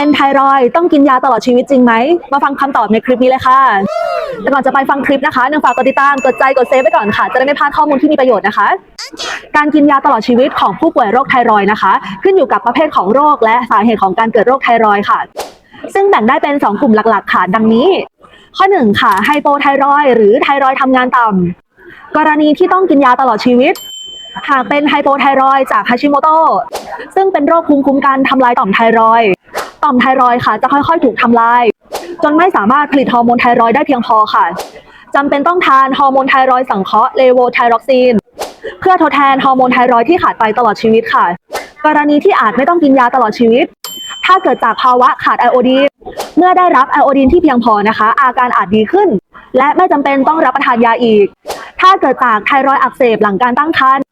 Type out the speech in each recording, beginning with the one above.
เป็นไทรอยด์ต้องกินยาตลอดชีวิตจริงไหม มาฟังคำตอบในคลิปนี้เลยค่ะ แต่ก่อนจะไปฟังคลิปนะคะหนึ่งฝากกดติดตาม กดใจ กดเซฟไว้ก่อนค่ะ จะได้ไม่พลาดข้อมูลที่มีประโยชน์นะคะ การกินยาตลอดชีวิตของผู้ป่วยโรคไทรอยด์นะคะ ขึ้นอยู่กับประเภทของโรคและสาเหตุของการเกิดโรคไทรอยด์ค่ะ ซึ่งแบ่งได้เป็น 2 กลุ่มหลักๆ ค่ะ ดังนี้ ข้อ 1 ค่ะ ไฮโปไทรอยด์หรือไทรอยด์ทำงานต่ำกรณีที่ต้องกินยาตลอดชีวิตหากเป็นไฮโปไทรอยด์จากฮาชิโมโตซึ่งเป็นโรคภูมิคุ้มกันทำลายต่อมไทรอยด์ ต่อมไทรอยค่ะ จะค่อยๆ ถูกทำลาย จนไม่สามารถผลิตฮอร์โมนไทรอยได้เพียงพอค่ะจำเป็นต้องทานฮอร์โมนไทรอยสังเคราะห์เลโวไทรอกซีน เพื่อทดแทนฮอร์โมนไทรอยที่ขาดไปตลอดชีวิตค่ะ กรณีที่อาจไม่ต้องกินยาตลอดชีวิต ถ้าเกิดจากภาวะขาดไอโอดีนเมื่อได้รับไอโอดีนที่เพียงพอนะคะ อาการอาจดีขึ้น และไม่จำเป็นต้องรับประทานยาอีก ถ้าเกิดจากไทรอยอักเสบหลังการตั้งครรภ์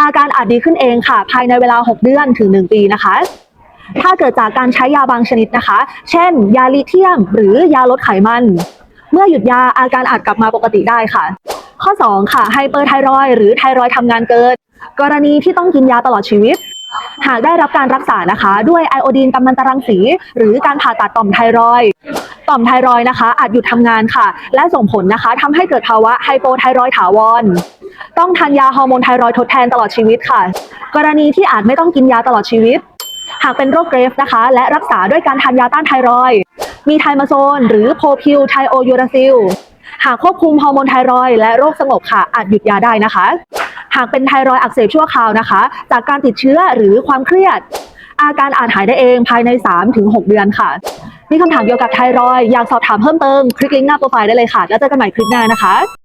อาการอาจดีขึ้นเองค่ะ ภายในเวลา 6 เดือนถึง 1 ปีนะคะ ถ้าเกิดจากการใช้ยาบางชนิดนะคะ เช่น ยาลิเทียม หรือยาลดไขมัน เมื่อหยุดยาอาการอาจกลับมาปกติได้ค่ะ ข้อ 2 ค่ะไฮเปอร์ไทรอยหรือไทรอยทำงานเกิน กรณีที่ต้องกินยาตลอดชีวิต หากได้รับการรักษานะคะ ด้วยไอโอดีนกัมมันตรังสี หรือการผ่าตัดต่อมไทรอยต่อมไทรอยนะคะ อาจหยุดทำงานค่ะ และส่งผลนะคะทำให้เกิดภาวะไฮโปไทรอยถาวร ต้องทานยาฮอร์โมนไทรอยทดแทนตลอดชีวิตค่ะ กรณีที่อาจไม่ต้องกินยาตลอดชีวิต หากเป็นโรคเกรฟนะคะ และรักษาด้วยการทานยาต้านไทรอย มีไทมาโซน หรือโพพิวไทโอยูราซิล หากควบคุมฮอร์โมนไทรอยและโรคสงบค่ะ อาจหยุดยาได้นะคะ หากเป็นไทรอยอักเสบชั่วคราวนะคะ จากการติดเชื้อหรือความเครียด อาการอาจหายได้เองภายใน 3-6 เดือนค่ะ มีคำถามเกี่ยวกับไทรอยอยากสอบถามเพิ่มเติม คลิกลิงก์หน้าโปรไฟล์ได้เลยค่ะ แล้วเจอกันใหม่คลิปหน้านะคะ